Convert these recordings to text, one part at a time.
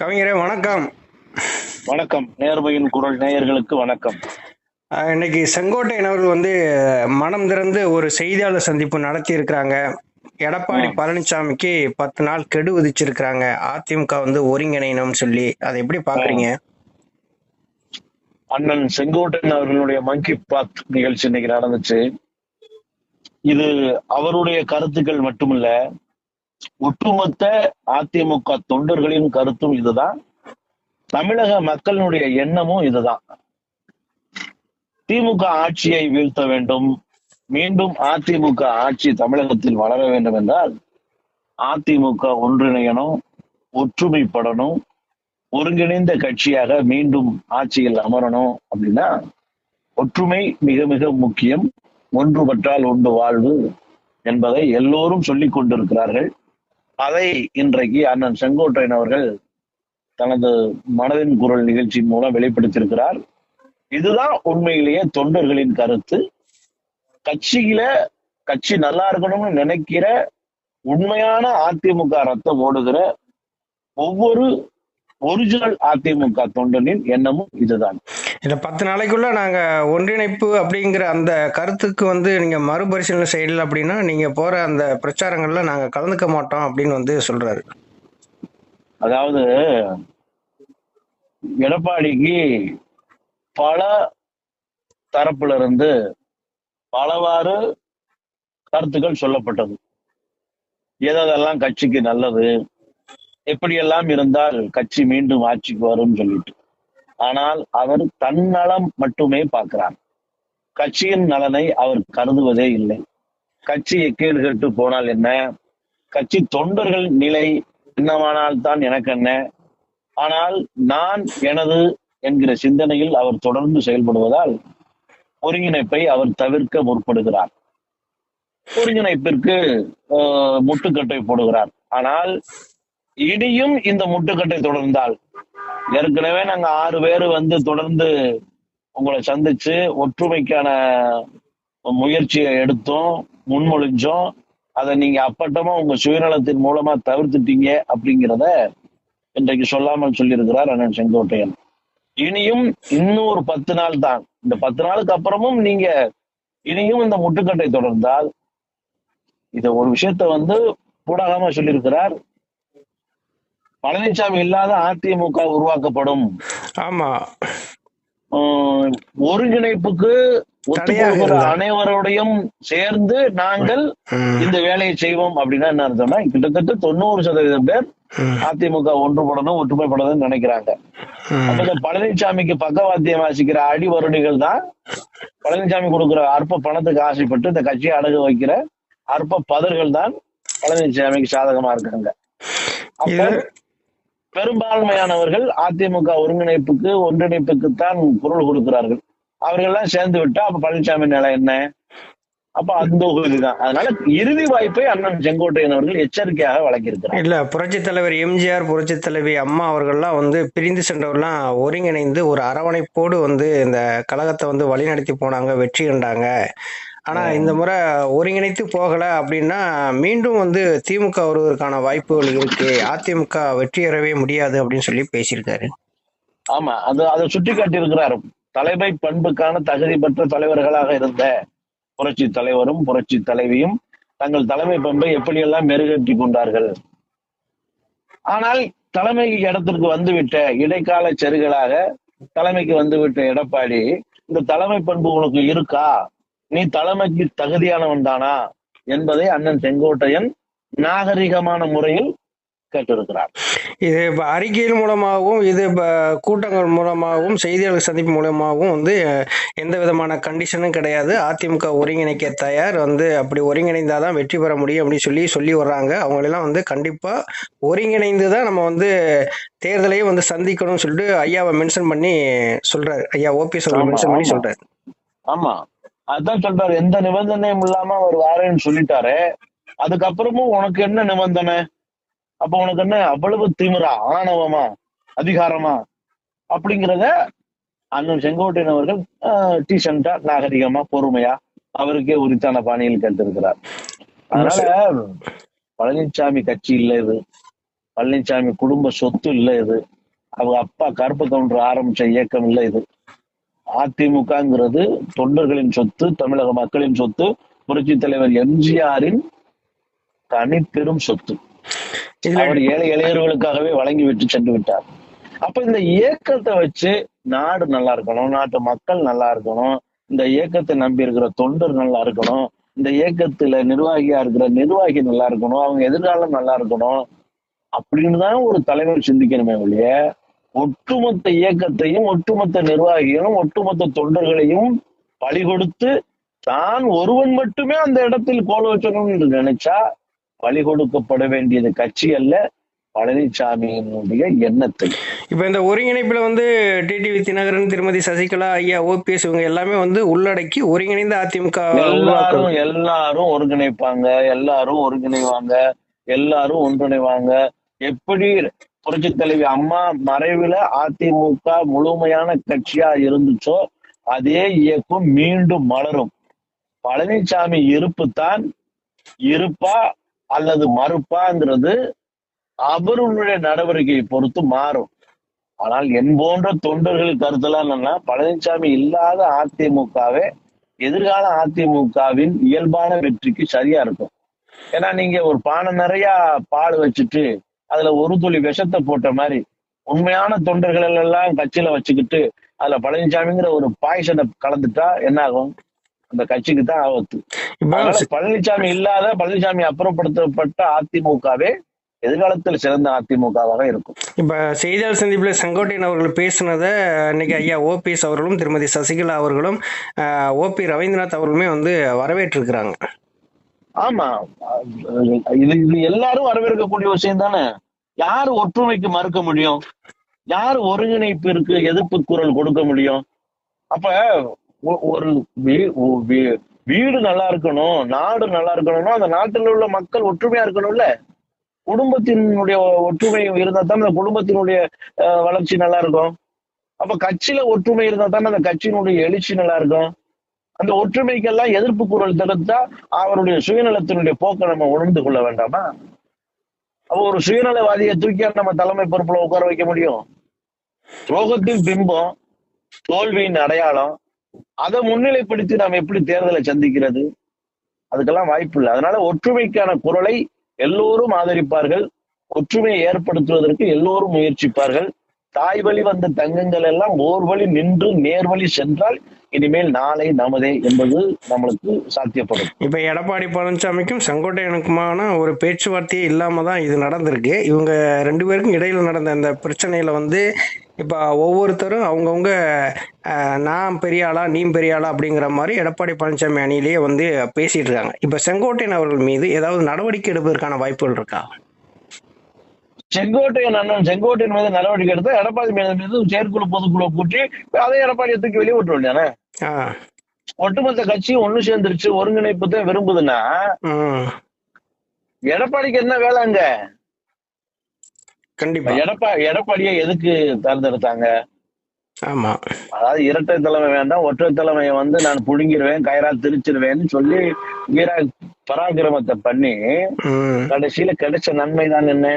கவிஞரே வணக்கம். வணக்கம். நேர்மையின் குரல் நேயர்களுக்கு வணக்கம். இன்னைக்கு செங்கோட்டையன் அவர்கள் வந்து மனம் திறந்து ஒரு செய்தியாளர் சந்திப்பு நடத்தி இருக்கிறாங்க எடப்பாடி. பழனிசாமிக்கு பத்து நாள் கெடு விதிச்சிருக்கிறாங்க. அதிமுக வந்து ஒருங்கிணையணும்னு சொல்லி. அதை எப்படி பாக்குறீங்க அண்ணன் செங்கோட்டையன் அவர்களுடைய மங்கி பாத் நிகழ்ச்சி இன்னைக்கு நடந்துச்சு. இது அவருடைய கருத்துக்கள் மட்டுமல்ல ஒட்டுமொத்த அதிமுக தொண்டர்களின் கருத்தும் இதுதான். தமிழக மக்களினுடைய எண்ணமும் இதுதான். திமுக ஆட்சியை வீழ்த்த வேண்டும். மீண்டும் அதிமுக ஆட்சி தமிழகத்தில் வளர வேண்டும் என்றால் அதிமுக ஒன்றிணையணும் ஒற்றுமைப்படணும் ஒருங்கிணைந்த கட்சியாக மீண்டும் ஆட்சியில் அமரணும் அப்படின்னா ஒற்றுமை மிக மிக முக்கியம். ஒன்றுபட்டால் உண்டு வாழ்வு என்பதை எல்லோரும் சொல்லிக் கொண்டிருக்கிறார்கள். அதை இன்றைக்கு அண்ணன் செங்கோட்டையன் அவர்கள் தனது மனதின் குரல் நிகழ்ச்சியின் மூலம் வெளிப்படுத்தியிருக்கிறார். இதுதான் உண்மையிலேயே தொண்டர்களின் கருத்து. கட்சியில கட்சி நல்லா இருக்கணும்னு நினைக்கிற உண்மையான அதிமுக ரத்தம் ஓடுகிற ஒவ்வொரு ஒரிஜினல் அதிமுக தொண்டனின் எண்ணமும் இதுதான். இந்த பத்து நாளைக்குள்ள நாங்க ஒன்றிணைப்பு அப்படிங்கிற அந்த கருத்துக்கு வந்து நீங்க மறுபரிசீலனை செய்யல அப்படின்னா நீங்க போற அந்த பிரச்சாரங்கள்ல நாங்க கலந்துக்க மாட்டோம் அப்படின்னு வந்து சொல்றாரு. அதாவது எடப்பாடிக்கு பல தரப்புல இருந்து பலவாறு கருத்துக்கள் சொல்லப்பட்டது. எதெல்லாம் கட்சிக்கு நல்லது எப்படியெல்லாம் இருந்தால் கட்சி மீண்டும் ஆட்சிக்கு வரும்னு சொல்லிட்டு. ஆனால் அவர் தன்னலம் மட்டுமே பார்க்கிறார். கட்சியின் நலனை அவர் கருதுவதே இல்லை. கட்சி கேடு கேட்டு போனால் என்ன? கட்சி தொண்டர்கள் நிலை என்னவானால் தான் எனக்கு என்ன? ஆனால் நான் எனது என்கிற சிந்தனையில் அவர் தொடர்ந்து செயல்படுவதால் ஒருங்கிணைப்பை அவர் தவிர்க்க முற்படுகிறார். ஒருங்கிணைப்பிற்கு முட்டுக்கட்டை போடுகிறார். ஆனால் இனியும் இந்த முட்டுக்கட்டை தொடர்ந்தால். ஏற்கனவே நாங்க ஆறு பேர் வந்து தொடர்ந்து உங்களை சந்திச்சு ஒற்றுமைக்கான முயற்சியை எடுத்தோம் முன்மொழிஞ்சோம். அதை நீங்க அப்பட்டமா உங்க சுயநலத்தின் மூலமா தவிர்த்துட்டீங்க அப்படிங்கிறத இன்றைக்கு சொல்லாமல் சொல்லியிருக்கிறார் அண்ணன் செங்கோட்டையன். இனியும் இன்னும் ஒரு பத்து நாள் தான். இந்த பத்து நாளுக்கு அப்புறமும் நீங்க இனியும் இந்த முட்டுக்கட்டை தொடர்ந்தால் இத ஒரு விஷயத்த வந்து ஊடகமா சொல்லியிருக்கிறார். பழனிசாமி இல்லாத அதிமுக உருவாக்கப்படும். ஆமா. ஒருங்கிணைப்புக்கு ஒத்துப் தடையாக போகிற இருந்தார். அனைவரோடையும் சேர்ந்து நாங்கள் இந்த வேலையை செய்வோம் அப்படின்னா என்ன அர்த்தம்னா கிட்டத்தட்ட தொண்ணூறு சதவீதம் பேர் அதிமுக ஒன்றுபடணும் ஒற்றுமைப்படணும்னு நினைக்கிறாங்க. அப்ப பழனிசாமிக்கு பக்கவாத்தியம் வாசிக்கிற அடி வருடிகள் தான் பழனிசாமி கொடுக்கிற அற்ப பணத்துக்கு ஆசைப்பட்டு இந்த கட்சியை அடகு வைக்கிற அற்ப பதர்கள் தான் பழனிசாமிக்கு சாதகமா இருக்காங்க. பெரும்பான்மையானவர்கள் அதிமுக ஒருங்கிணைப்புக்கு ஒன்றிணைப்புக்கு தான் குரல் கொடுக்கிறார்கள். அவர்கள்லாம் சேர்ந்து விட்டா அப்ப பழனிசாமி நிலை என்ன? அப்ப அந்த இதுதான் அதனால இறுதி வாய்ப்பை அண்ணன் செங்கோட்டையன் அவர்கள் எச்சரிக்கையாக வழங்கியிருக்கிறார். இல்ல புரட்சி தலைவர் எம்ஜிஆர் புரட்சி தலைவி அம்மா அவர்கள்லாம் வந்து பிரிந்து சென்றவர்லாம் ஒருங்கிணைந்து ஒரு அரவணைப்போடு வந்து இந்த கழகத்தை வந்து வழிநடத்தி போனாங்க வெற்றி கண்டாங்க. ஆனா இந்த முறை ஒருங்கிணைத்து போகல அப்படின்னா மீண்டும் வந்து திமுக வருவதற்கான வாய்ப்புகள் இருக்கு. அதிமுக வெற்றி பெறவே முடியாது அப்படின்னு சொல்லி பேசியிருக்காரு. ஆமா அது அதை சுட்டி காட்டியிருக்கிறார் தலைமை பண்புக்கான தகுதி பெற்ற தலைவர்களாக இருந்த புரட்சி தலைவரும் புரட்சி தலைவியும் தங்கள் தலைமை பண்பை எப்படியெல்லாம் மெருகேற்றி கொண்டார்கள்? ஆனால் தலைமை இடத்திற்கு வந்துவிட்ட இடைக்கால செருகலாக தலைமைக்கு வந்துவிட்ட எடப்பாடி இந்த தலைமை பண்பு உனக்கு இருக்கா? நீ தலைமைக்கு தகுதியானவன் தானா என்பதை அண்ணன் செங்கோட்டையன் நாகரிகமான முறையில் கேட்டிருக்கிறார். இது இப்ப அறிக்கையின் மூலமாகவும் இது கூட்டங்கள் மூலமாகவும் செய்தியாளர் சந்திப்பு மூலமாகவும் வந்து எந்த விதமான கண்டிஷனும் கிடையாது. அதிமுக ஒருங்கிணைக்க தயார். வந்து அப்படி ஒருங்கிணைந்தாதான் வெற்றி பெற முடியும் அப்படின்னு சொல்லி சொல்லி வர்றாங்க. அவங்களெல்லாம் வந்து கண்டிப்பா ஒருங்கிணைந்து தான் நம்ம வந்து தேர்தலையும் வந்து சந்திக்கணும்னு சொல்லிட்டு ஐயாவை மென்ஷன் பண்ணி சொல்றாரு. ஐயா ஓபிஎஸ் மென்ஷன் பண்ணி. சொல்றாரு. ஆமா. அதான் சொல்றாரு எந்த நிபந்தனையும் இல்லாம அவர் வாரேன்னு சொல்லிட்டாரு. அதுக்கப்புறமும் உனக்கு என்ன நிபந்தனை? அப்ப உனக்கு என்ன? அவ்வளவு திமிரா? ஆணவமா? அதிகாரமா? அப்படிங்கிறத அண்ணன் செங்கோட்டையன் அவர்கள் டீசெண்டா நாகரிகமா பொறுமையா அவருக்கே உரித்தான பாணியில் கேட்டிருக்கிறார். அதனால பழனிசாமி கட்சி இல்ல இது. பழனிசாமி குடும்ப சொத்து இல்ல இது. அவங்க அப்பா கருப்பு கவுண்டர் ஆரம்பிச்ச இயக்கம் இல்ல இது. அதிமுகங்கிறது தொண்டர்களின் சொத்து தமிழக மக்களின் சொத்து புரட்சி தலைவர் எம்ஜிஆரின் தனிப்பெரும் சொத்து. இதுல அவர் ஏழை இளைஞர்களுக்காகவே வழங்கி விட்டு சென்று விட்டார். அப்ப இந்த இயக்கத்தை வச்சு நாடு நல்லா இருக்கணும் நாட்டு மக்கள் நல்லா இருக்கணும் இந்த இயக்கத்தை நம்பி இருக்கிற தொண்டர் நல்லா இருக்கணும் இந்த இயக்கத்துல நிர்வாகியா இருக்கிற நிர்வாகி நல்லா இருக்கணும் அவங்க எதிர்காலம் நல்லா இருக்கணும் அப்படின்னு தான் ஒரு தலைவர் சிந்திக்கணுமே ஒழிய ஒட்டுமொத்த இயக்கத்தையும் ஒட்டுமொத்த நிர்வாகிகளும் ஒட்டுமொத்த தொண்டர்களையும் பழி கொடுத்து தான் ஒருவன் மட்டுமே அந்த இடத்தில் கோல வச்சணும் என்று நினைச்சா பழி கொடுக்கப்பட வேண்டியது கட்சி அல்ல பழனிசாமியினுடைய எண்ணத்தை. இப்ப இந்த ஒருங்கிணைப்புல வந்து டிடிவி தினகரன் திருமதி சசிகலா ஐயா ஓபிஎஸ் இவங்க எல்லாமே வந்து உள்ளடக்கி ஒருங்கிணைந்த அதிமுக எல்லாரும் எல்லாரும் ஒருங்கிணைப்பாங்க எல்லாரும் ஒருங்கிணைவாங்க எல்லாரும் ஒன்றிணைவாங்க. எப்படி புரட்சி தலைவி அம்மா மறைவுல அதிமுக முழுமையான கட்சியா இருந்துச்சோ அதே இயக்கம் மீண்டும் மலரும். பழனிசாமி இருப்பு தான் இருப்பா அல்லது மறுப்பாங்கிறது அவருடைய நடவடிக்கையை பொறுத்து மாறும். ஆனால் என் போன்ற தொண்டர்கள் கருத்தெல்லாம் என்னன்னா பழனிசாமி இல்லாத அதிமுகவே எதிர்கால அதிமுகவின் இயல்பான வெற்றிக்கு சரியா இருக்கும். ஏன்னா நீங்க ஒரு பானை நிறைய பால் வச்சுட்டு அதுல ஒரு துளி விஷத்தை போட்ட மாதிரி உண்மையான தொண்டர்கள் எல்லாம் கட்சியில வச்சுக்கிட்டு அதுல பழனிசாமிங்கிற ஒரு பாய்சனை கலந்துட்டா என்ன ஆகும்? அந்த கட்சிக்கு தான் ஆபத்து. பழனிசாமி இல்லாத பழனிசாமி அப்புறப்படுத்தப்பட்ட அதிமுகவே எதிர்காலத்தில் சிறந்த அதிமுகவாக இருக்கும். இப்ப செய்தியாளர் சந்திப்புல செங்கோட்டையன் அவர்கள் பேசினதை இன்னைக்கு ஐயா ஓபிஎஸ் அவர்களும் திருமதி சசிகலா அவர்களும் ஓபி ரவீந்திரநாத் அவர்களுமே வந்து வரவேற்றிருக்கிறாங்க. ஆமா. இது இது எல்லாரும் வரவேற்கக்கூடிய விஷயம் தானே? யார் ஒற்றுமைக்கு மறுக்க முடியும்? யார் ஒருங்கிணைப்பிற்கு எதிர்ப்பு குரல் கொடுக்க முடியும்? அப்ப ஒ- ஒரு வீ- ஒ- வீ- வீடு நல்லா இருக்கணும் நாடு நல்லா இருக்கணும்னா அந்த நாட்டில் உள்ள மக்கள் ஒற்றுமையா இருக்கணும்ல? குடும்பத்தினுடைய ஒற்றுமை இருந்தா தான் அந்த குடும்பத்தினுடைய வளர்ச்சி நல்லா இருக்கும். அப்ப கட்சியில ஒற்றுமை இருந்தா தானே அந்த கட்சியினுடைய எழுச்சி நல்லா இருக்கும். அந்த ஒற்றுமைக்கெல்லாம் எதிர்ப்பு குரல் தெரிவித்தா அவருடைய சுயநலத்தினுடைய போக்கை நம்ம உணர்ந்து கொள்ள வேண்டாமா? அப்ப ஒரு சுயநலவாதியை தூக்கி நம்ம தலைமை பொறுப்புல உட்கார வைக்க முடியும்? துரோகத்தின் பிம்பம் தோல்வியின் அடையாளம் அதை முன்னிலைப்படுத்தி நாம் எப்படி தேர்தலை சந்திக்கிறது? அதுக்கெல்லாம் வாய்ப்பு இல்லை. அதனால ஒற்றுமைக்கான குரலை எல்லோரும் ஆதரிப்பார்கள். ஒற்றுமையை ஏற்படுத்துவதற்கு எல்லோரும் முயற்சிப்பார்கள். தாய் வழி வந்த தங்கங்கள் எல்லாம் ஓர் வழி நின்று நேர் வழி சென்றால் இனிமேல் நாளை நமதே என்பது நம்மளுக்கு சாத்தியப்படும். இப்ப எடப்பாடி பழனிசாமிக்கும் செங்கோட்டையனுக்குமான ஒரு பேச்சுவார்த்தையே இல்லாம தான் இது நடந்திருக்கு. இவங்க ரெண்டு பேருக்கும் இடையில நடந்த இந்த பிரச்சனையில வந்து இப்ப ஒவ்வொருத்தரும் அவங்கவுங்க நான் பெரிய ஆளா நீ பெரிய ஆளா அப்படிங்கிற மாதிரி எடப்பாடி பழனிசாமி அணியிலேயே வந்து பேசிட்டு இருக்காங்க. இப்ப செங்கோட்டையன் அவர்கள் மீது ஏதாவது நடவடிக்கை எடுப்பதற்கான வாய்ப்புகள் இருக்கா? செங்கோட்டையன் அண்ணன் செங்கோட்டையன் மீது நடவடிக்கை எடுத்தா எடப்பாடி மீது செயற்குழு பொதுக்குழு கூட்டி அதே எடப்பாடியை தூக்கி வெளியே விட்டு வேண்டியானே ஒட்டுமொத்த கட்சியும் ஒண்ணு சேர்ந்துருச்சு ஒருங்கிணைப்பு தான் விரும்புதுன்னா எடப்பாடிக்கு என்ன வேலை அங்க? கண்டிப்பா. எடப்பா எடப்பாடியை எதுக்கு தேர்ந்தெடுத்தாங்க? ஆமா. அதாவது இரட்டை தலைமை வேண்டாம் ஒற்றை தலைமையை வந்து நான் புடுங்கிடுவேன் கயிறா திரிச்சிருவேன்னு சொல்லி வீரா பராக்கிரமத்தை பண்ணி கடைசியில கிடைச்ச நன்மை தான் என்ன?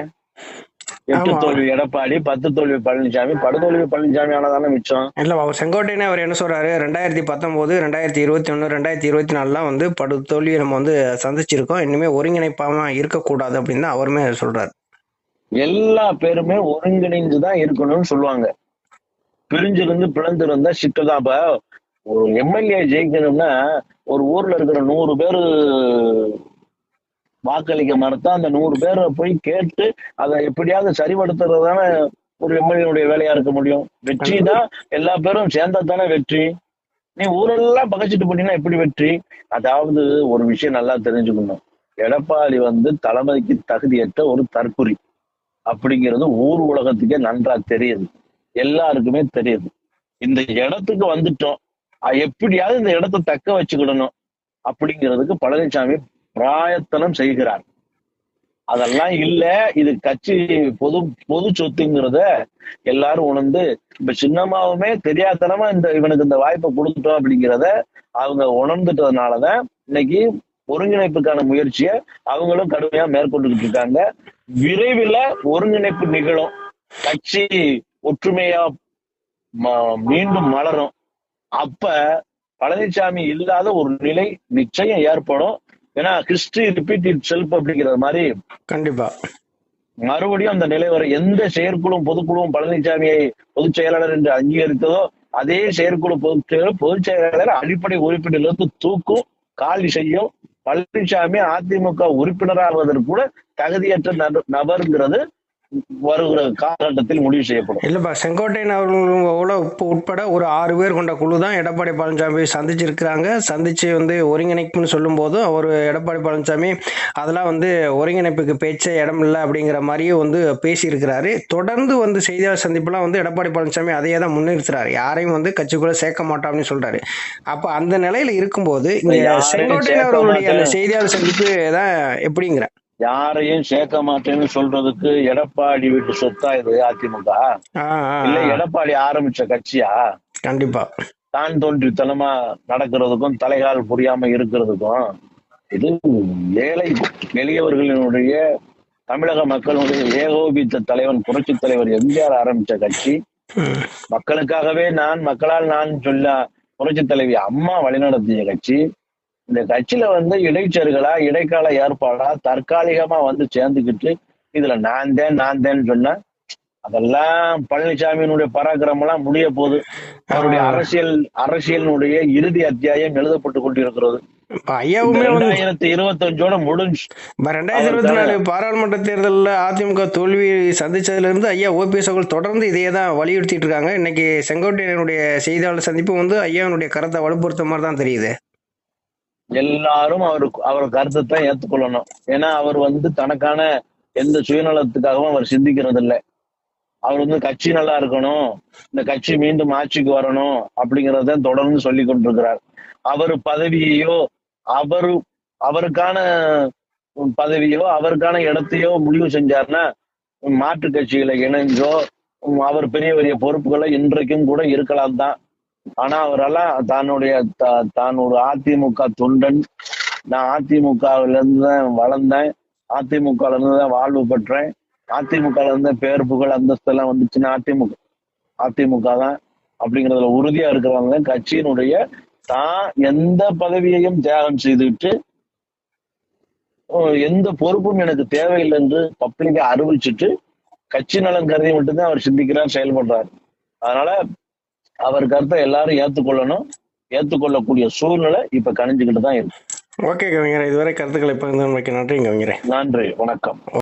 எட்டு. தோல்வி எடப்பாடி பத்து தோல்வி பழனிசாமி படுதோல்வி பழனிசாமி ஆனதானே மிச்சம்? இல்ல அவர் செங்கோட்டையனே அவர் என்ன சொல்றாரு? ரெண்டாயிரத்தி பத்தொன்பது ரெண்டாயிரத்தி இருபத்தி ஒன்று ரெண்டாயிரத்தி இருபத்தி நாலுலாம் வந்து படு தோல்வியை நம்ம வந்து சந்திச்சிருக்கோம். இனிமே ஒருங்கிணைப்பாம இருக்கக்கூடாது அப்படின்னு தான் அவருமே சொல்றாரு. எல்லா பேருமே ஒருங்கிணைந்து தான் இருக்கணும்னு சொல்லுவாங்க. பிரிஞ்சிருந்து பிளந்திருந்தா சிக்கல் தான். இப்ப ஒரு எம்எல்ஏ ஜெயிக்கணும்னா ஒரு ஊர்ல இருக்கிற நூறு பேரு வாக்களிக்க மறுத்தா அந்த நூறு பேரை போய் கேட்டு அதை எப்படியாவது சரிபடுத்துறது தானே ஒரு எம்எல்ஏனுடைய வேலையா இருக்க முடியும். வெற்றி தான் எல்லா பேரும் சேர்ந்தா தானே வெற்றி. நீ ஊரெல்லாம் பகைச்சிட்டு போனீங்கன்னா எப்படி வெற்றி? அதாவது ஒரு விஷயம் நல்லா தெரிஞ்சுக்கணும். எடப்பாடி வந்து தலைமைக்கு தகுதியற்ற ஒரு தற்குறி. அப்படிங்கிறது ஊர் உலகத்துக்கே நன்றா தெரியுது. எல்லாருக்குமே தெரியுது. இந்த இடத்துக்கு வந்துட்டோம். எப்படியாவது இந்த இடத்தை தக்க வச்சுக்கிடணும். அப்படிங்கிறதுக்கு பழனிசாமி பிராயத்தனம் செய்கிறார். அதெல்லாம் இல்ல இது கட்சி பொது பொது சொத்துங்கிறத எல்லாரும் உணர்ந்து இப்ப சின்னம்மாவுமே தெரியாதனமா இந்த இவனுக்கு இந்த வாய்ப்பை கொடுத்துட்டோம் அப்படிங்கிறத அவங்க உணர்ந்துட்டதுனாலதான் இன்னைக்கு ஒருங்கிணைப்புக்கான முயற்சியை அவங்களும் கடுமையா மேற்கொண்டுகிட்டு இருக்காங்க. விரைவில் ஒருங்கிணைப்பு நிகழும். கட்சி ஒற்றுமையா மீண்டும் மலரும். அப்ப பழனிசாமி இல்லாத ஒரு நிலை நிச்சயம் ஏற்படும். ஏன்னா ஹிஸ்டரி ரிப்பீட் இட் செல்ஃப் அப்படிங்கிற மாதிரி கண்டிப்பா. மறுபடியும் அந்த நிலை வர எந்த செயற்குழுவும் பொதுக்குழுவும் பழனிசாமியை பொதுச் செயலாளர் என்று அங்கீகரித்ததோ அதே செயற்குழு பொதுச் பொதுச் செயலாளர் அடிப்படை உறுப்பினரிலிருந்து தூக்கும் காலி செய்யும் பழனிசாமி அதிமுக உறுப்பினராகுவதற்கு கூட தகுதியற்ற நப- நபருங்கிறது வருகிற காலகட்டத்தில் முடிவு செய்யப்படும். இல்லப்பா செங்கோட்டையன் அவர்களோட உட்ப- உட்பட ஒரு ஆறு பேர் கொண்ட குழு தான் எடப்பாடி பழனிசாமி சந்திச்சிருக்கிறாங்க. சந்திச்சு வந்து ஒருங்கிணைப்புன்னு சொல்லும்போது அவர் எடப்பாடி பழனிசாமி அதெல்லாம் வந்து ஒருங்கிணைப்புக்கு பேச்சே இடம் இல்லை அப்படிங்கிற மாதிரியும் வந்து பேசியிருக்கிறாரு. தொடர்ந்து வந்து செய்தியாளர் சந்திப்புலாம் வந்து எடப்பாடி பழனிசாமி அதையே தான் முன்னிறுத்துறாரு. யாரையும் வந்து கட்சிக்குள்ள சேர்க்க மாட்டோம் அப்படின்னு சொல்றாரு. அப்ப அந்த நிலையில இருக்கும்போது இங்க யாரையும் செங்கோட்டையன் அவர்களுடைய. செய்தியாளர் சந்திப்பு தான் எப்படிங்கிற? யாரையும் சேர்க்க மாட்டேன்னு சொல்றதுக்கு எடப்பாடி வீட்டு சொத்தா இது அதிமுக? இல்ல. எடப்பாடி ஆரம்பிச்ச கட்சியா? கண்டிப்பா. தான் தோன்றித்தனமா நடக்கிறதுக்கும் தலைகால் புரியாம இருக்கிறதுக்கும் இது ஏழை எளியவர்களினுடைய தமிழக மக்களுடைய ஏகோபித்த தலைவன் புரட்சி தலைவர் எம்ஜிஆர் ஆரம்பிச்ச கட்சி. மக்களுக்காகவே நான் மக்களால் நான் சொல்ல புரட்சி தலைவி அம்மா வழிநடத்திய கட்சி. இந்த கட்சியில வந்து இடைச்செருகளா இடைக்கால ஏற்பாடா தற்காலிகமா வந்து சேர்ந்துக்கிட்டு இதுல நான் தேன் நான் தேன்னு சொன்ன அதெல்லாம் பழனிசாமியினுடைய பராக்கிரமம் எல்லாம் முடிய போகுது. அவருடைய. அரசியல் அரசியலினுடைய இறுதி அத்தியாயம் எழுதப்பட்டு கொண்டிருக்கிறது. ரெண்டாயிரத்தி இருபத்தி அஞ்சோட முடிஞ்சு ரெண்டாயிரத்தி இருபத்தி நாலு பாராளுமன்ற தேர்தலில் அதிமுக தோல்வி சந்திச்சதுல இருந்து ஐயா ஓபிஎஸ் அவர்கள் தொடர்ந்து இதையே தான் வலியுறுத்திட்டு இருக்காங்க. இன்னைக்கு செங்கோட்டையனுடைய செய்தியாளர் சந்திப்பு வந்து ஐயாவுடைய கருத்தை வலுப்படுத்த மாதிரி தான் தெரியுது. எல்லாரும் அவருக்கு அவர் கருத்தை தான் ஏத்துக்கொள்ளணும். ஏன்னா அவர் வந்து தனக்கான எந்த சுயநலத்துக்காகவும் அவர் சிந்திக்கிறது இல்லை அவர் வந்து கட்சி நல்லா இருக்கணும். இந்த கட்சி மீண்டும் ஆட்சிக்கு வரணும் அப்படிங்கிறத தொடர்ந்து சொல்லி கொண்டிருக்கிறார். அவர் பதவியையோ அவரு அவருக்கான பதவியோ அவருக்கான இடத்தையோ முடிவு செஞ்சாருன்னா மாற்று கட்சிகளை இணைஞ்சோ அவர் பெரிய பெரிய பொறுப்புகளை இன்றைக்கும் கூட இருக்கலாம் தான். ஆனா அவரெல்லாம் தன்னுடைய தான் ஒரு அதிமுக தொண்டன் நான் அதிமுகவில இருந்து தான் வளர்ந்தேன். அதிமுகல இருந்து தான் வாழ்வு பெற்றேன். அதிமுகல இருந்து பேர் புகழ் அந்தஸ்து எல்லாம் வந்துச்சுன்னா அதிமுக அதிமுக தான் அப்படிங்கறதுல உறுதியா இருக்கிறவங்க கட்சியினுடைய தான் எந்த பதவியையும் தியாகம் செய்துவிட்டு எந்த பொறுப்பும் எனக்கு தேவையில்லை என்று பப்ளிக்க அறிவிச்சுட்டு கட்சி நலன் கருதி மட்டும்தான் அவர் சிந்திக்கிறார் செயல்படுறார். அதனால அவர் கருத்தை எல்லாரும் ஏத்துக்கொள்ளணும். ஏத்துக்கொள்ளக்கூடிய சூழ்நிலை இப்ப கணிஞ்சுக்கிட்டு தான் இருக்கு. ஓகே கவிஞர் இதுவரை கருத்துக்களை பகிர்ந்தமைக்கு நன்றி கவிஞரே. நன்றி வணக்கம்.